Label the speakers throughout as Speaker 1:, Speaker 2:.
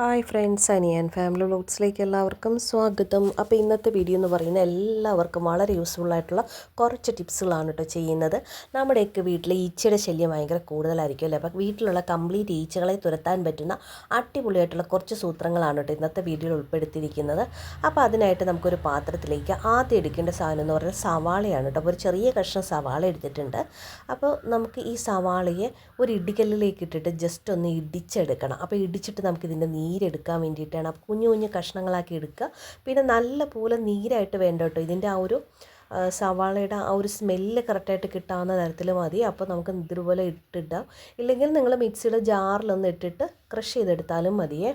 Speaker 1: Hi friends Aniyan family വ്ലോഗ്സിലേക്ക് എല്ലാവർക്കും സ്വാഗതം. അപ്പോൾ ഇന്നത്തെ വീഡിയോ എന്ന് പറയുന്നത് എല്ലാവർക്കും വളരെ യൂസ്ഫുൾ ആയിട്ടുള്ള കുറച്ച് ടിപ്സുകളാണ് കേട്ടോ ചെയ്യുന്നത്. നമ്മുടെയൊക്കെ വീട്ടിലെ ഈച്ചയുടെ ശല്യം ഭയങ്കര കൂടുതലായിരിക്കും അല്ലേ? അപ്പോൾ വീട്ടിലുള്ള കംപ്ലീറ്റ് ഈച്ചകളെ തുരത്താൻ പറ്റുന്ന അടിപൊളിയായിട്ടുള്ള കുറച്ച് സൂത്രങ്ങളാണ് കേട്ടോ ഇന്നത്തെ വീഡിയോയിൽ ഉൾപ്പെടുത്തിയിരിക്കുന്നത്. അപ്പോൾ അതിനായിട്ട് നമുക്കൊരു പാത്രത്തിലേക്ക് ആദ്യം എടുക്കേണ്ട സാധനം എന്ന് പറയുന്നത് സവാളയാണ് കേട്ടോ അപ്പോൾ ഒരു ചെറിയ കഷ്ണം സവാള എടുത്തിട്ടുണ്ട്. അപ്പോൾ നമുക്ക് ഈ സവാളയെ ഒരു ഇടിക്കല്ലിലേക്ക് ഇട്ടിട്ട് ജസ്റ്റ് ഒന്ന് ഇടിച്ചെടുക്കണം. അപ്പോൾ ഇടിച്ചിട്ട് നമുക്കിതിന്റെ നീരെടുക്കാൻ വേണ്ടിയിട്ടാണ്. അപ്പോൾ കുഞ്ഞു കുഞ്ഞു കഷ്ണങ്ങളാക്കി എടുക്കുക. പിന്നെ നല്ല പോലെ നീരായിട്ട് വേണ്ട കേട്ടോ. ഇതിന്റെ ആ ഒരു സവാളയുടെ ആ ഒരു സ്മെല്ല് കറക്റ്റായിട്ട് കിട്ടാവുന്ന തരത്തിൽ മതി. അപ്പോൾ നമുക്ക് ഇതുപോലെ ഇട്ടിടാം. ഇല്ലെങ്കിൽ നിങ്ങൾ മിക്സിയുടെ ജാറിലൊന്ന് ഇട്ടിട്ട് ക്രഷ് ചെയ്തെടുത്താലും മതിയേ.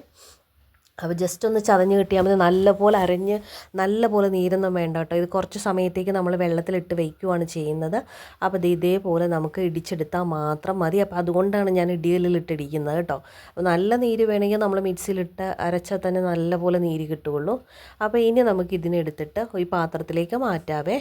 Speaker 1: അപ്പോൾ ജസ്റ്റ് ഒന്ന് ചതഞ്ഞ് കിട്ടിയാൽ മതി. നല്ലപോലെ അരഞ്ഞ് നല്ലപോലെ നീരൊന്നും വേണ്ട കേട്ടോ. ഇത് കുറച്ച് സമയത്തേക്ക് നമ്മൾ വെള്ളത്തിലിട്ട് വയ്ക്കുവാണ് ചെയ്യുന്നത്. അപ്പോൾ ഇത് ഇതേപോലെ നമുക്ക് ഇടിച്ചെടുത്താൽ മാത്രം മതി. അപ്പോൾ അതുകൊണ്ടാണ് ഞാൻ ഇടിയലിലിട്ടിരിക്കുന്നത് കേട്ടോ. അപ്പോൾ നല്ല നീര് വേണമെങ്കിൽ നമ്മൾ മിക്സിയിലിട്ട് അരച്ചാൽ തന്നെ നല്ലപോലെ നീര് കിട്ടുകയുള്ളൂ. അപ്പോൾ ഇനി നമുക്ക് ഇതിനെടുത്തിട്ട് ഈ പാത്രത്തിലേക്ക് മാറ്റാവേ.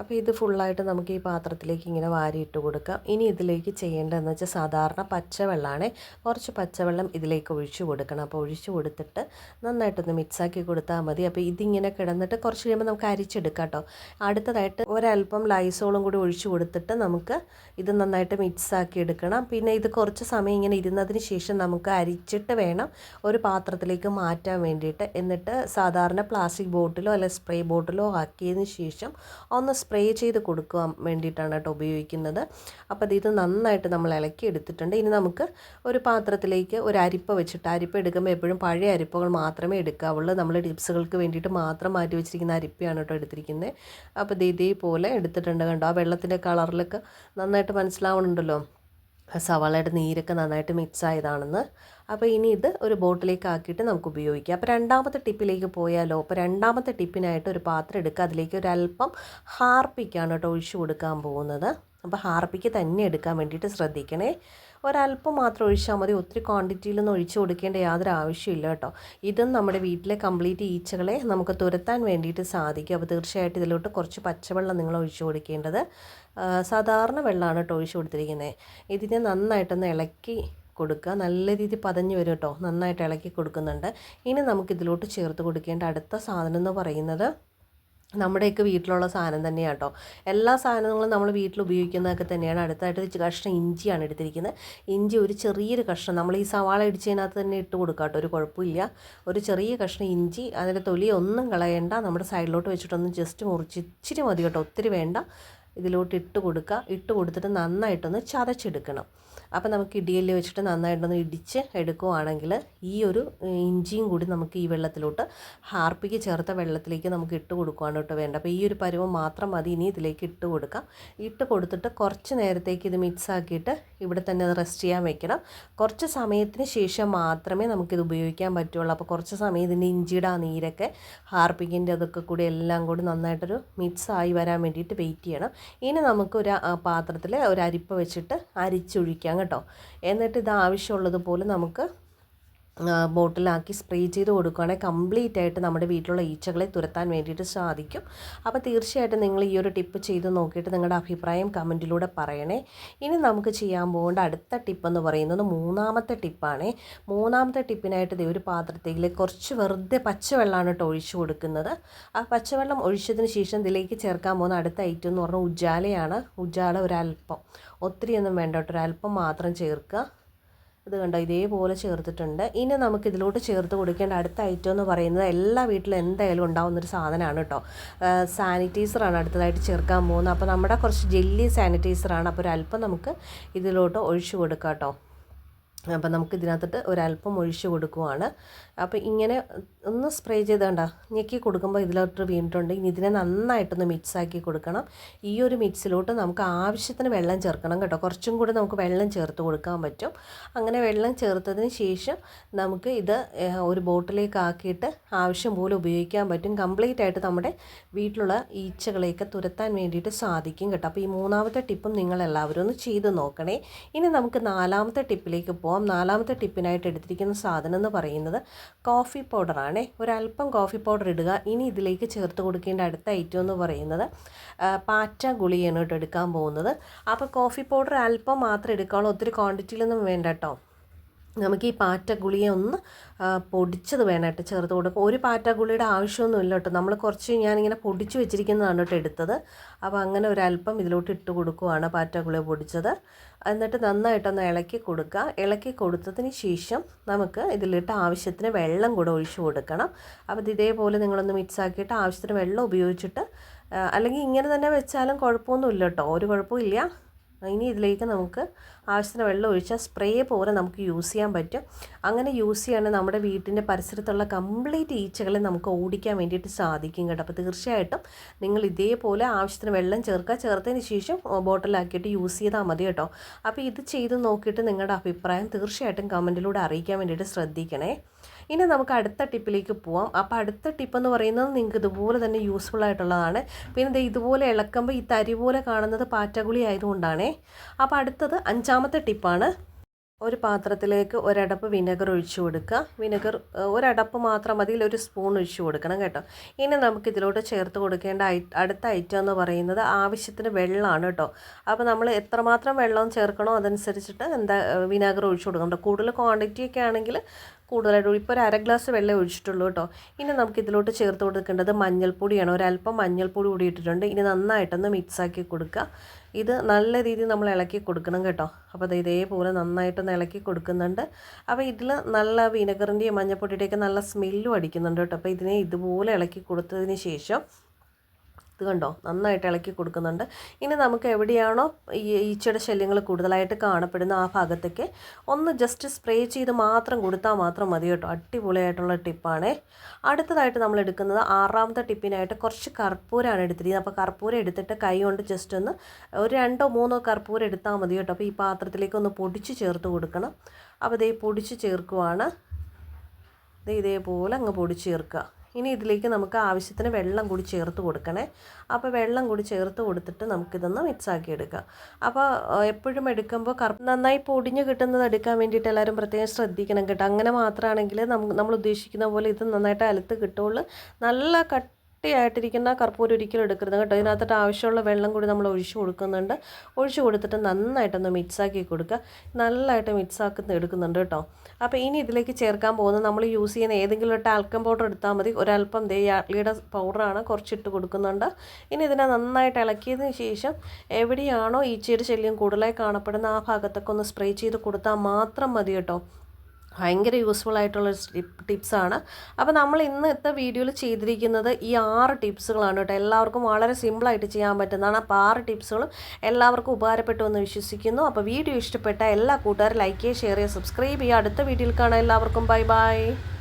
Speaker 1: അപ്പോൾ ഇത് ഫുള്ളായിട്ട് നമുക്ക് ഈ പാത്രത്തിലേക്ക് ഇങ്ങനെ വാരിയിട്ട് കൊടുക്കാം. ഇനി ഇതിലേക്ക് ചെയ്യേണ്ടതെന്ന് വെച്ചാൽ സാധാരണ പച്ചവെള്ളമാണ് കുറച്ച് പച്ചവെള്ളം ഇതിലേക്ക് ഒഴിച്ചു കൊടുക്കണം. അപ്പോൾ ഒഴിച്ചു കൊടുത്തിട്ട് നന്നായിട്ടൊന്ന് മിക്സാക്കി കൊടുത്താൽ മതി. അപ്പോൾ ഇതിങ്ങനെ കിടന്നിട്ട് കുറച്ച് കഴിയുമ്പോൾ നമുക്ക് അരിച്ചെടുക്കാം കേട്ടോ അടുത്തതായിട്ട് ഒരല്പം ലൈസോളും കൂടി ഒഴിച്ചു കൊടുത്തിട്ട് നമുക്ക് ഇത് നന്നായിട്ട് മിക്സാക്കി എടുക്കണം. പിന്നെ ഇത് കുറച്ച് സമയം ഇങ്ങനെ ഇരുന്നതിന് ശേഷം നമുക്ക് അരിച്ചിട്ട് വേണം ഒരു പാത്രത്തിലേക്ക് മാറ്റാൻ വേണ്ടിയിട്ട്. എന്നിട്ട് സാധാരണ പ്ലാസ്റ്റിക് ബോട്ടിലോ അല്ലെങ്കിൽ സ്പ്രേ ബോട്ടിലോ ആക്കിയതിന് ശേഷം ഒന്ന് സ്പ്രേ ചെയ്ത് കൊടുക്കാൻ വേണ്ടിയിട്ടാണ് കേട്ടോ ഉപയോഗിക്കുന്നത്. അപ്പോൾ ഇത് നന്നായിട്ട് നമ്മൾ ഇളക്കി എടുത്തിട്ടുണ്ട്. ഇനി നമുക്ക് ഒരു പാത്രത്തിലേക്ക് ഒരു അരിപ്പ വെച്ചിട്ട് അരിപ്പ എടുക്കുമ്പോൾ എപ്പോഴും പഴയ അരിപ്പകൾ മാത്രമേ എടുക്കാവുള്ളൂ. നമ്മൾ ടിപ്സുകൾക്ക് വേണ്ടിയിട്ട് മാത്രം മാറ്റി വെച്ചിരിക്കുന്ന അരിപ്പയാണ് കേട്ടോ എടുത്തിരിക്കുന്നത്. അപ്പോൾ ഇത് ഇതേപോലെ എടുത്തിട്ടുണ്ട് കണ്ടോ? ആ വെള്ളത്തിന്റെ കളറിലൊക്കെ നന്നായിട്ട് മനസ്സിലാവണുണ്ടല്ലോ. സവാളയുടെ നീരൊക്കെ നന്നായിട്ട് മിക്സ് ആയതാണെന്ന്. അപ്പോൾ ഇനി ഇത് ഒരു ബോട്ടിലേക്ക് ആക്കിയിട്ട് നമുക്ക് ഉപയോഗിക്കാം. അപ്പോൾ രണ്ടാമത്തെ ടിപ്പിലേക്ക് പോയാലോ? അപ്പോൾ രണ്ടാമത്തെ ടിപ്പിനായിട്ട് ഒരു പാത്രം എടുക്കുക. അതിലേക്ക് ഒരു അല്പം ഹാർപ്പിക്കാണ് കേട്ടോ ഒഴിച്ചു കൊടുക്കാൻ പോകുന്നത്. അപ്പോൾ ഹാർപ്പിക്ക് തന്നെ എടുക്കാൻ വേണ്ടിയിട്ട് ശ്രദ്ധിക്കണേ. ഒരല്പം മാത്രം ഒഴിച്ചാൽ മതി. ഒത്തിരി ക്വാണ്ടിറ്റിയിലൊന്നും ഒഴിച്ചു കൊടുക്കേണ്ട യാതൊരു ആവശ്യമില്ല കേട്ടോ. ഇതും നമ്മുടെ വീട്ടിലെ കംപ്ലീറ്റ് ഈച്ചകളെ നമുക്ക് തുരത്താൻ വേണ്ടിയിട്ട് സാധിക്കും. അപ്പോൾ തീർച്ചയായിട്ടും ഇതിലോട്ട് കുറച്ച് പച്ചവെള്ളം നിങ്ങൾ ഒഴിച്ചു കൊടുക്കേണ്ടത് സാധാരണ വെള്ളമാണ് കേട്ടോ ഒഴിച്ചു കൊടുത്തിരിക്കുന്നത്. ഇതിനെ നന്നായിട്ടൊന്ന് ഇളക്കി കൊടുക്കുക. നല്ല രീതിയിൽ പതഞ്ഞ് വരും കേട്ടോ നന്നായിട്ട് ഇളക്കി കൊടുക്കുന്നുണ്ട്. ഇനി നമുക്ക് ഇതിലോട്ട് ചേർത്ത് കൊടുക്കേണ്ട അടുത്ത സാധനം എന്ന് പറയുന്നത് നമ്മുടെയൊക്കെ വീട്ടിലുള്ള സാധനം തന്നെയാണ് കേട്ടോ എല്ലാ സാധനങ്ങളും നമ്മൾ വീട്ടിൽ ഉപയോഗിക്കുന്നതൊക്കെ തന്നെയാണ്. അടുത്തായിട്ട് ഒരു കഷ്ണം ഇഞ്ചിയാണ് എടുത്തിരിക്കുന്നത്. ഇഞ്ചി ഒരു ചെറിയൊരു കഷ്ണം. നമ്മൾ ഈ സവാള ഇടിച്ചതിനകത്ത് തന്നെ ഇട്ട് കൊടുക്കാം കേട്ടോ ഒരു കുഴപ്പമില്ല. ഒരു ചെറിയ കഷ്ണം ഇഞ്ചി അതിന്റെ തൊലി ഒന്നും കളയേണ്ട. നമ്മുടെ സൈഡിലോട്ട് വെച്ചിട്ടൊന്ന് ജസ്റ്റ് മുറിച്ച് ഇച്ചിരി മതി കേട്ടോ ഒത്തിരി വേണ്ട. ഇതിലോട്ട് ഇട്ട് കൊടുക്കുക. ഇട്ട് കൊടുത്തിട്ട് നന്നായിട്ടൊന്ന് ചതച്ചെടുക്കണം. അപ്പോൾ നമുക്ക് ഇടിയൽ വെച്ചിട്ട് നന്നായിട്ടൊന്ന് ഇടിച്ച് എടുക്കുവാണെങ്കിൽ ഈ ഒരു ഇഞ്ചിയും കൂടി നമുക്ക് ഈ വെള്ളത്തിലോട്ട് ഹാർപ്പിക്ക് ചേർത്ത വെള്ളത്തിലേക്ക് നമുക്ക് ഇട്ട് കൊടുക്കുകയാണ് കേട്ടോ വേണ്ട അപ്പോൾ ഈ ഒരു പരുവം മാത്രം മതി. ഇനി ഇതിലേക്ക് ഇട്ട് കൊടുക്കാം. ഇട്ട് കൊടുത്തിട്ട് കുറച്ച് നേരത്തേക്ക് ഇത് മിക്സ് ആക്കിയിട്ട് ഇവിടെ തന്നെ അത് റെസ്റ്റ് ചെയ്യാൻ വെക്കണം. കുറച്ച് സമയത്തിന് ശേഷം മാത്രമേ നമുക്കിത് ഉപയോഗിക്കാൻ പറ്റുള്ളൂ. അപ്പോൾ കുറച്ച് സമയം ഇതിന്റെ ഇഞ്ചിയുടെ ആ നീരൊക്കെ ഹാർപ്പിക്കിന്റെ അതൊക്കെ കൂടി എല്ലാം കൂടി നന്നായിട്ടൊരു മിക്സ് ആയി വരാൻ വേണ്ടിയിട്ട് വെയിറ്റ് ചെയ്യണം. ഇനി നമുക്ക് ഒരു പാത്രത്തിൽ ഒരു അരിപ്പ വെച്ചിട്ട് അരിച്ചൊഴിക്കാം കേട്ടോ. എന്നിട്ട് ഇത് ആവശ്യമുള്ളതുപോലെ നമുക്ക് ആ, ബോട്ടിലാക്കി സ്പ്രേ ചെയ്ത് കൊടുക്കുകയാണെങ്കിൽ കംപ്ലീറ്റ് ആയിട്ട് നമ്മുടെ വീട്ടിലുള്ള ഈച്ചകളെ തുരത്താൻ വേണ്ടിയിട്ട് സാധിക്കും. അപ്പോൾ തീർച്ചയായിട്ടും നിങ്ങൾ ഈ ഒരു ടിപ്പ് ചെയ്ത് നോക്കിയിട്ട് നിങ്ങളുടെ അഭിപ്രായം കമന്റിലൂടെ പറയണേ. ഇനി നമുക്ക് ചെയ്യാൻ പോകേണ്ട അടുത്ത ടിപ്പ് എന്ന് പറയുന്നത് മൂന്നാമത്തെ ടിപ്പാണേ. മൂന്നാമത്തെ ടിപ്പിനായിട്ട് ദേ ഒരു പാത്രത്തിൽ കുറച്ച് വെറുതെ പച്ചവെള്ളമാണ് കേട്ടോ ഒഴിച്ചു കൊടുക്കുന്നത്. ആ പച്ചവെള്ളം ഒഴിച്ചതിന് ശേഷം ഇതിലേക്ക് ചേർക്കാൻ പോകുന്ന അടുത്ത ഐറ്റം എന്ന് പറഞ്ഞാൽ ഉജാലയാണ്. ഉജാല ഒരല്പം ഒത്തിരിയൊന്നും വേണ്ട കേട്ടോ ഒരല്പം മാത്രം ചേർക്കുക. ഇത് കണ്ടോ? ഇതേപോലെ ചേർത്തിട്ടുണ്ട്. ഇനി നമുക്ക് ഇതിലോട്ട് ചേർത്ത് കൊടുക്കേണ്ട അടുത്ത ഐറ്റം എന്ന് പറയുന്നത് എല്ലാ വീട്ടിലും എന്തായാലും ഉണ്ടാവുന്നൊരു സാധനമാണ് കേട്ടോ. സാനിറ്റൈസറാണ് അടുത്തതായിട്ട് ചേർക്കാൻ പോകുന്നത്. അപ്പോൾ നമ്മുടെ കുറച്ച് ജെല്ലി സാനിറ്റൈസറാണ് അപ്പോൾ ഒരല്പം നമുക്ക് ഇതിലോട്ട് ഒഴിച്ചു കൊടുക്കാം കേട്ടോ. അപ്പോൾ നമുക്ക് ഇതിനകത്തിട്ട് ഒരല്പം ഒഴിച്ച് കൊടുക്കുവാണ്. അപ്പോൾ ഇങ്ങനെ ഒന്ന് സ്പ്രേ ചെയ്ത് കണ്ട ഞെക്കി കൊടുക്കുമ്പോൾ ഇതിലോട്ട് വീണിട്ടുണ്ട്. ഇനി ഇതിനെ നന്നായിട്ടൊന്ന് മിക്സ് ആക്കി കൊടുക്കണം. ഈ ഒരു മിക്സിലോട്ട് നമുക്ക് ആവശ്യത്തിന് വെള്ളം ചേർക്കണം കേട്ടോ. കുറച്ചും കൂടി നമുക്ക് വെള്ളം ചേർത്ത് കൊടുക്കാൻ പറ്റും. അങ്ങനെ വെള്ളം ചേർത്തതിന് ശേഷം നമുക്ക് ഇത് ഒരു ബോട്ടിലേക്ക് ആക്കിയിട്ട് ആവശ്യം പോലെ ഉപയോഗിക്കാൻ പറ്റും. കംപ്ലീറ്റ് ആയിട്ട് നമ്മുടെ വീട്ടിലുള്ള ഈച്ചകളെയൊക്കെ തുരത്താൻ വേണ്ടിയിട്ട് സാധിക്കും കേട്ടോ. അപ്പോൾ ഈ മൂന്നാമത്തെ ടിപ്പും നിങ്ങളെല്ലാവരും ഒന്ന് ചെയ്ത് നോക്കണേ. ഇനി നമുക്ക് നാലാമത്തെ ടിപ്പിലേക്ക് പോകാം നാലാമത്തെ ടിപ്പിനായിട്ട് എടുത്തിരിക്കുന്ന സാധനം എന്ന് പറയുന്നത് കോഫി പൗഡറാണ് ഒരല്പം കോഫി പൗഡർ ഇടുക. ഇനി ഇതിലേക്ക് ചേർത്ത് കൊടുക്കേണ്ട അടുത്ത ഐറ്റം എന്ന് പറയുന്നത് പാറ്റ ഗുളിയാണ് കേട്ടോ എടുക്കാൻ പോകുന്നത്. അപ്പോൾ കോഫി പൗഡർ അല്പം മാത്രം എടുക്കാനുള്ള ഒത്തിരി ക്വാണ്ടിറ്റിയിലൊന്നും വേണ്ട കേട്ടോ. നമുക്ക് ഈ പാറ്റ ഗുളിയെ ഒന്ന് പൊടിച്ചത് വേണമായിട്ട് ചേർത്ത് കൊടുക്കും ഒരു പാറ്റ ഗുളിയുടെ ആവശ്യമൊന്നുമില്ല കേട്ടോ. നമ്മൾ കുറച്ച് ഞാനിങ്ങനെ പൊടിച്ച് വെച്ചിരിക്കുന്നതാണ് കേട്ടോ എടുത്തത്. അപ്പോൾ അങ്ങനെ ഒരല്പം ഇതിലോട്ട് ഇട്ട് കൊടുക്കുവാണ് പാറ്റ ഗുളിക പൊടിച്ചത്. എന്നിട്ട് നന്നായിട്ടൊന്ന് ഇളക്കി കൊടുക്കുക. ഇളക്കി കൊടുത്തതിന് ശേഷം നമുക്ക് ഇതിലിട്ട് ആവശ്യത്തിന് വെള്ളം കൂടെ ഒഴിച്ചു കൊടുക്കണം. അപ്പോൾ ഇത് ഇതേപോലെ നിങ്ങളൊന്ന് മിക്സ് ആക്കിയിട്ട് ആവശ്യത്തിന് വെള്ളം ഉപയോഗിച്ചിട്ട് അല്ലെങ്കിൽ ഇങ്ങനെ തന്നെ വെച്ചാലും കുഴപ്പമൊന്നുമില്ല കേട്ടോ. ഒരു കുഴപ്പമില്ല ഇനി ഇതിലേക്ക് നമുക്ക് ആവശ്യത്തിന് വെള്ളം ഒഴിച്ചാൽ സ്പ്രേ പോലെ നമുക്ക് യൂസ് ചെയ്യാൻ പറ്റും. അങ്ങനെ യൂസ് ചെയ്യുകയാണെങ്കിൽ നമ്മുടെ വീട്ടിന്റെ പരിസരത്തുള്ള കംപ്ലീറ്റ് ഈച്ചകളെ നമുക്ക് ഓടിക്കാൻ വേണ്ടിയിട്ട് സാധിക്കും കേട്ടോ. അപ്പോൾ തീർച്ചയായിട്ടും നിങ്ങൾ ഇതേപോലെ ആവശ്യത്തിന് വെള്ളം ചേർക്കുക. ചേർത്തതിന് ശേഷം ബോട്ടിലാക്കിയിട്ട് യൂസ് ചെയ്താൽ മതി കേട്ടോ. അപ്പോൾ ഇത് ചെയ്ത് നോക്കിയിട്ട് നിങ്ങളുടെ അഭിപ്രായം തീർച്ചയായിട്ടും കമന്റിലൂടെ അറിയിക്കാൻ വേണ്ടിയിട്ട് ശ്രദ്ധിക്കണേ. ഇനി നമുക്ക് അടുത്ത ടിപ്പിലേക്ക് പോവാം. അപ്പോൾ അടുത്ത ടിപ്പ് എന്ന് പറയുന്നത് നിങ്ങൾക്ക് ഇതുപോലെ തന്നെ യൂസ്ഫുൾ ആയിട്ടുള്ളതാണ്. പിന്നെ ഇതുപോലെ ഇളക്കുമ്പോൾ ഈ തരി പോലെ കാണുന്നത് പാറ്റഗുളി ആയതുകൊണ്ടാണേ. അപ്പോൾ അടുത്തത് അഞ്ചാമത്തെ ടിപ്പാണ്. ഒരു പാത്രത്തിലേക്ക് ഒരടപ്പ് വിനെഗർ ഒഴിച്ചു കൊടുക്കുക. വിനെഗർ ഒരടപ്പ് മാത്രം മതി. ഒരു സ്പൂൺ ഒഴിച്ചു കൊടുക്കണം കേട്ടോ. ഇനി നമുക്ക് ഇതിലോട്ട് ചേർത്ത് കൊടുക്കേണ്ട അടുത്ത ഐറ്റം എന്ന് പറയുന്നത് ആവശ്യത്തിന് വെള്ളമാണ് കേട്ടോ. അപ്പോൾ നമ്മൾ എത്രമാത്രം വെള്ളം ചേർക്കണോ അതനുസരിച്ചിട്ട് എന്താ വിനാഗിർ ഒഴിച്ചു കൊടുക്കണം കൂടുതൽ ക്വാണ്ടിറ്റി ഒക്കെ ആണെങ്കിൽ കൂടുതലായിട്ട് ഇപ്പോൾ ഒരു അര ഗ്ലാസ് വെള്ളം ഒഴിച്ചിട്ടുള്ളൂ കേട്ടോ. ഇനി നമുക്ക് ഇതിലോട്ട് ചേർത്ത് കൊടുക്കേണ്ടത് മഞ്ഞൾപ്പൊടിയാണ്. ഒരല്പം മഞ്ഞൾപ്പൊടി കൂടി ഇട്ടിട്ടുണ്ട്. ഇനി നന്നായിട്ടൊന്ന് മിക്സാക്കി കൊടുക്കുക. ഇത് നല്ല രീതിയിൽ നമ്മൾ ഇളക്കി കൊടുക്കണം കേട്ടോ. അപ്പോൾ അത് ഇതേപോലെ നന്നായിട്ടൊന്ന് ഇളക്കി കൊടുക്കുന്നുണ്ട്. അപ്പോൾ ഇതിൽ നല്ല വിനെഗറിന്റെയും മഞ്ഞൾപ്പൊടിയുടെയൊക്കെ നല്ല സ്മെല്ലും അടിക്കുന്നുണ്ട് കേട്ടോ. അപ്പോൾ ഇതിനെ ഇതുപോലെ ഇളക്കി കൊടുത്തതിന് ശേഷം ഇത് കണ്ടോ? നന്നായിട്ട് ഇളക്കി കൊടുക്കുന്നുണ്ട്. ഇനി നമുക്ക് എവിടെയാണോ ഈ ഈച്ചയുടെ ശല്യങ്ങൾ കൂടുതലായിട്ട് കാണപ്പെടുന്ന ആ ഭാഗത്തേക്ക് ഒന്ന് ജസ്റ്റ് സ്പ്രേ ചെയ്ത് മാത്രം കൊടുത്താൽ മാത്രം മതി കേട്ടോ. അടിപൊളിയായിട്ടുള്ള ടിപ്പാണേ. അടുത്തതായിട്ട് നമ്മൾ എടുക്കുന്നത് ആറാമത്തെ ടിപ്പിനായിട്ട് കുറച്ച് കർപ്പൂരമാണ് എടുത്തിരിക്കുന്നത്. അപ്പോൾ കർപ്പൂരം എടുത്തിട്ട് കൈ കൊണ്ട് ജസ്റ്റ് ഒന്ന് ഒരു രണ്ടോ മൂന്നോ കർപ്പൂരം എടുത്താൽ മതി കേട്ടോ. അപ്പോൾ ഈ പാത്രത്തിലേക്ക് ഒന്ന് പൊടിച്ച് ചേർത്ത് കൊടുക്കണം. അപ്പോൾ ഇതേ പൊടിച്ച് ചേർക്കുവാണ്. ദേ ഇതേപോലെ അങ്ങ് പൊടിച്ച് ചേർക്കുക. ഇനി ഇതിലേക്ക് നമുക്ക് ആവശ്യത്തിന് വെള്ളം കൂടി ചേർത്ത് കൊടുക്കണേ. അപ്പോൾ വെള്ളം കൂടി ചേർത്ത് കൊടുത്തിട്ട് നമുക്കിതൊന്ന് മിക്സാക്കി എടുക്കാം. അപ്പോൾ എപ്പോഴും എടുക്കുമ്പോൾ കറുപ്പ് നന്നായി പൊടിഞ്ഞ് കിട്ടുന്നത് എടുക്കാൻ വേണ്ടിയിട്ട് എല്ലാവരും പ്രത്യേകം ശ്രദ്ധിക്കണം കേട്ടോ. അങ്ങനെ മാത്രമാണെങ്കിൽ നമ്മൾ ഉദ്ദേശിക്കുന്ന പോലെ ഇത് നന്നായിട്ട് അലത്ത് കിട്ടുള്ളൂ. നല്ല കട്ട് കട്ടിയായിട്ടിരിക്കുന്ന കർപ്പൂരം ഒരിക്കലും എടുക്കരുത് കേട്ടോ. ഇതിനകത്തോട്ട് ആവശ്യമുള്ള വെള്ളം കൂടി നമ്മൾ ഒഴിച്ചു കൊടുക്കുന്നുണ്ട്. ഒഴിച്ചു കൊടുത്തിട്ട് നന്നായിട്ടൊന്ന് മിക്സാക്കി കൊടുക്കുക. നല്ലതായിട്ട് മിക്സാക്കി എടുക്കുന്നുണ്ട് കേട്ടോ. അപ്പോൾ ഇനി ഇതിലേക്ക് ചേർക്കാൻ പോകുന്നത് നമ്മൾ യൂസ് ചെയ്യുന്ന ഏതെങ്കിലും ഒരു ടാൽക്കം പൗഡർ എടുത്താൽ മതി. ഒരല്പം ദേ യാഡ്ലിയുടെ പൗഡറാണ് കുറച്ചിട്ട് കൊടുക്കുന്നുണ്ട്. ഇനി ഇതിനെ നന്നായിട്ട് ഇളക്കിയതിന് ശേഷം എവിടെയാണോ ഈച്ചയുടെ ശല്യം കൂടുതലായി കാണപ്പെടുന്ന ആ ഭാഗത്തൊക്കെ ഒന്ന് സ്പ്രേ ചെയ്ത് കൊടുത്താൽ മാത്രം മതി കേട്ടോ. ഭയങ്കര യൂസ്ഫുൾ ആയിട്ടുള്ള ടിപ്സാണ് അപ്പോൾ നമ്മൾ ഇന്നത്തെ വീഡിയോയിൽ ചെയ്തിരിക്കുന്നത് ഈ ആറ് ടിപ്സുകളാണ് കേട്ടോ. എല്ലാവർക്കും വളരെ സിമ്പിളായിട്ട് ചെയ്യാൻ പറ്റുന്നതാണ്. അപ്പോൾ ആറ് ടിപ്സുകളും എല്ലാവർക്കും ഉപകാരപ്പെട്ടു എന്ന് വിശ്വസിക്കുന്നു. അപ്പോൾ വീഡിയോ ഇഷ്ടപ്പെട്ട എല്ലാ കൂട്ടുകാരും ലൈക്ക് ചെയ്യുക ഷെയർ ചെയ്യുക സബ്സ്ക്രൈബ് ചെയ്യുക. അടുത്ത വീഡിയോയിൽ കാണാം. എല്ലാവർക്കും ബൈ ബൈ